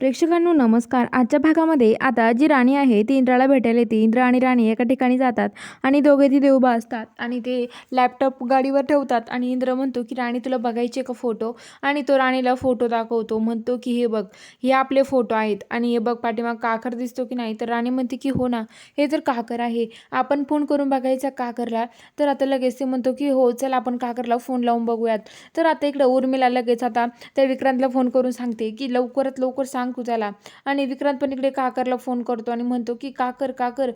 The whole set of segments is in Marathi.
प्रेक्षकांनो नमस्कार. आजच्या भागामध्ये आता जी राणी आहे ती इंद्राला भेटायला येते. इंद्र आणि राणी एका ठिकाणी जातात आणि दोघे तिथे उभा असतात आणि ते लॅपटॉप गाडीवर ठेवतात आणि इंद्र म्हणतो की राणी तुला बघायचे का फोटो? आणि तो राणीला फोटो दाखवतो. म्हणतो की हे बघ हे आपले फोटो आहेत आणि हे बघ पाठीमाग काकर दिसतो की नाही? तर राणी म्हणते की हो ना हे तर काकर आहे. आपण फोन करून बघायचा काकरला तर आता लगेच ते म्हणतो की हो चल आपण काकरला फोन लावून बघूयात. तर आता इकडं उर्मिला लगेच आता त्या विक्रांतला फोन करून सांगते की लवकरात लवकर सांग तू त्याला आणि विक्रांत पण इकडे काकरला फोन करतो आणि म्हणतो की काकर काकर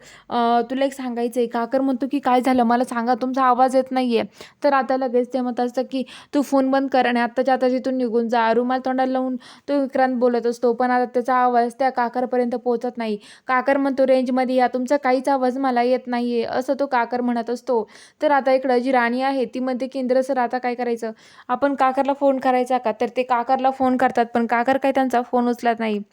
तुला एक सांगायचं आहे काकर म्हणतो की काय झालं? मला सांगा तुमचा आवाज येत नाही आहे तर आता लगेच ते म्हणत असतं की तू फोन बंद कर आणि आत्ताच्या आता जिथून निघून जा. रुमाल तोंडाला लावून तो विक्रांत बोलत असतो. पण आता त्याचा आवाज त्या काकरपर्यंत पोहोचत नाही. काकर म्हणतो रेंजमध्ये या. तुमचा काहीच आवाज मला येत नाही आहे असं तो काकर म्हणत असतो. तर आता इकडं जी राणी आहे ती म्हणते की इंद्र सर आता काय करायचं? आपण काकरला फोन करायचा का? तर ते काकरला फोन करतात. पण काकर काय त्यांचा फोन उचलत नाही. Bye.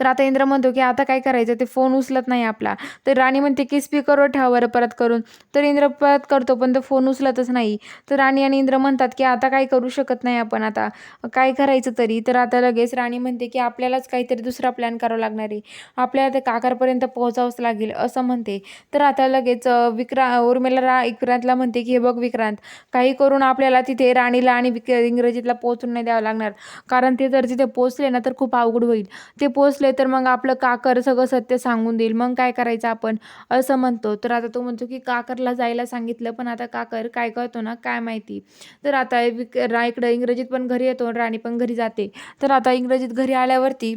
तर आता इंद्र म्हणतो की आता काय करायचं? ते फोन उचलत नाही आपला. तर राणी म्हणते की स्पीकरवर ठेवा परत करून. तर इंद्र परत करतो पण तो फोन उचलतच नाही. तर राणी आणि इंद्र म्हणतात की आता काय करू शकत नाही आपण आता? काय करायचं तरी? तर आता लगेच राणी म्हणते की आपल्यालाच काहीतरी दुसरा प्लॅन करावा लागणार आहे. आपल्याला ते काकारपर्यंत पोहोचावंच लागेल असं म्हणते. तर आता लगेच विक्रा उर्मिला रा विक्रांतला म्हणते की हे बघ विक्रांत काही करून आपल्याला तिथे राणीला आणि विक इंग्रजीतला पोहोचून नाही द्यावं लागणार. कारण ते जर तिथे पोचले ना तर खूप अवघड होईल. ते पोचले तर मग आपलं काकर सगळं सत्य सांगून देईल. मग काय करायचं आपण? असं म्हणतो. तर आता तो म्हणतो की काकरला जायला सांगितलं पण आता काकर काय करतो ना? काय माहिती? तर आता विक रा इकडं इंग्रजीत पण घरी येतो आणि राणी पण घरी जाते. तर आता इंग्रजीत घरी आल्यावरती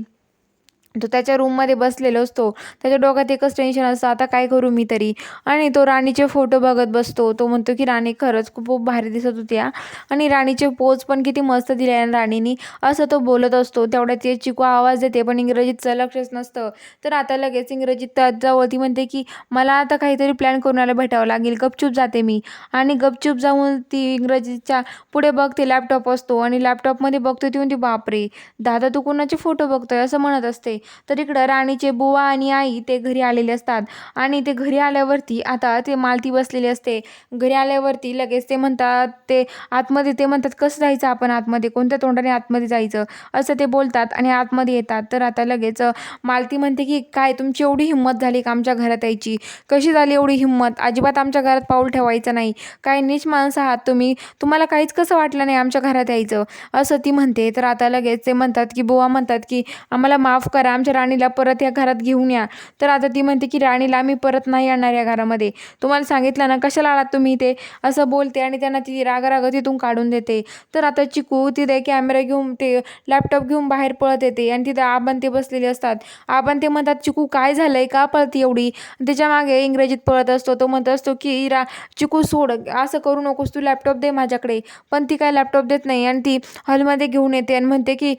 तो त्याच्या रूममध्ये बसलेलो असतो. त्याच्या डोक्यात एकच टेन्शन असतं आता काय करू मी तरी? आणि तो राणीचे फोटो बघत बसतो. तो म्हणतो की राणी खरंच खूप खूप भारी दिसत होती आणि राणीचे पोज पण किती मस्त दिले आहे राणीनी. असं तो बोलत असतो. तेवढ्यात ते चिकू आवाज देते पण इंग्रजीतचं लक्षच नसतं. तर आता लगेच इंग्रजीत त्याजवळ ती म्हणते की मला आता काहीतरी प्लॅन करून आला भेटावं लागेल. गपचूप जाते मी. आणि गपचूप जाऊन ती इंग्रजीच्या पुढे बघते लॅपटॉप असतो. आणि लॅपटॉपमध्ये बघते ती म्हणते बापरे! दादा तू कोणाचे फोटो बघतोय? असं म्हणत असते. तर इकडं राणीचे बुवा आणि आई ते घरी आलेले असतात. आणि ते घरी आल्यावरती आता ते मालती बसलेली असते. घरी आल्यावरती लगेच ते म्हणतात ते आतमध्ये ते म्हणतात कसं जायचं आपण आतमध्ये? कोणत्या तोंडाने आतमध्ये जायचं? असं ते बोलतात आणि आतमध्ये येतात. तर आता लगेच मालती म्हणते की काय तुमची एवढी हिंमत झाली का आमच्या घरात यायची? कशी झाली एवढी हिंमत? अजिबात आमच्या घरात पाऊल ठेवायचं नाही. काय नीच माणसं आहात तुम्ही. तुम्हाला काहीच कसं वाटलं नाही आमच्या घरात यायचं? असं ती म्हणते. तर आता लगेच ते म्हणतात की बुवा म्हणतात की आम्हाला माफ करा. आमच्या राणीला परत या घरात घेऊन या. तर आता ती म्हणते की राणीला आम्ही परत नाही आणणार या घरामध्ये. तुम्हाला सांगितलं ना कशाला आलात तुम्ही इथे? असं बोलते आणि त्यांना ती रागाराग तिथून काढून देते. तर आता चिकू तिथे कॅमेरा घेऊन ते लॅपटॉप घेऊन बाहेर पळत येते आणि तिथे आबंते ते बसलेले असतात. आबंते ते म्हणतात चिकू काय झालंय? का पळते एवढी? त्याच्यामागे इंग्रजीत पळत असतो. तो म्हणत असतो की रा चिकू सोड. असं करू नकोस. तू लॅपटॉप दे माझ्याकडे. पण ती काय लॅपटॉप देत नाही आणि ती हॉलमध्ये घेऊन येते आणि म्हणते की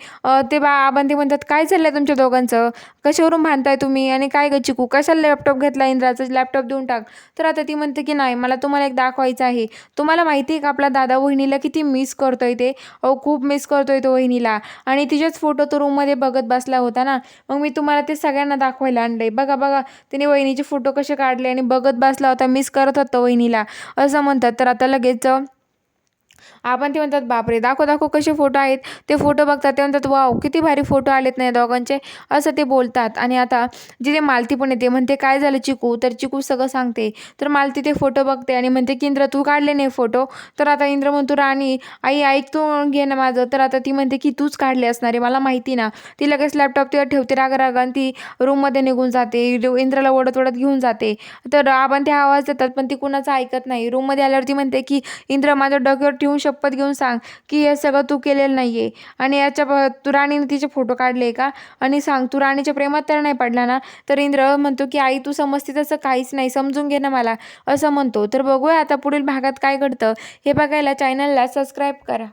ते बा आबंते ते म्हणतात काय चाललंय तुमच्या दोघांचं कशावरून भांडताय तुम्ही? आणि काय ग चिकू? कशाला लॅपटॉप घेतला इंद्राचं? लॅपटॉप देऊन टाक. तर आता ती म्हणते की नाही मला तुम्हाला एक दाखवायचं आहे. तुम्हाला माहिती आहे का आपला दादा वहिनीला किती मिस करतोय ते? अहो खूप मिस करतोय तो वहिनीला. आणि तिच्याच फोटो तो रूममध्ये बघत बसला होता ना? मग मी तुम्हाला ते सगळ्यांना दाखवायला आणले बघा बघा तिने वहिनीचे फोटो कसे काढले आणि बघत बसला होता मिस करत होता वहिनीला. असं म्हणतात. तर आता लगेच आपण ते म्हणतात बापरे दाखव दाखव कसे फोटो आहेत. ते फोटो बघतात ते म्हणतात वाव किती भारी फोटो आलेत नाही दोघांचे. असं ते बोलतात. आणि आता जिथे मालती पण येते म्हणते काय झालं चिकू? तर चिकू सगळं सांगते. तर मालती ते फोटो बघते आणि म्हणते की इंद्र तू काढले नाही फोटो तर आता इंद्र म्हणतो राणी आई ऐक तू घे ना माझं. तर आता ती म्हणते की तूच काढले असणार आहे मला माहिती ना. ती लगेच लॅपटॉप तिवर ठेवते राग राग आणि ती रूममध्ये निघून जाते. इंद्राला ओढत ओढत घेऊन जाते. तर आपण ते आवाज देतात पण ती कुणाचं ऐकत नाही. रूममध्ये आल्यावर ती म्हणते की इंद्र माझ्या डोक्यावर ठेवून शपथ घेऊन सांग की हे सगळं तू केलेलं नाही आहे आणि याच्या तू राणीने तिचे फोटो काढले का? आणि सांग तू राणीच्या प्रेमात तर नाही पडला ना? तर इंद्र म्हणतो की आई तू समजते तसं काहीच नाही समजून घे ना मला. असं म्हणतो. तर बघूया आता पुढील भागात काय घडतं. हे बघायला चॅनलला सबस्क्राईब करा.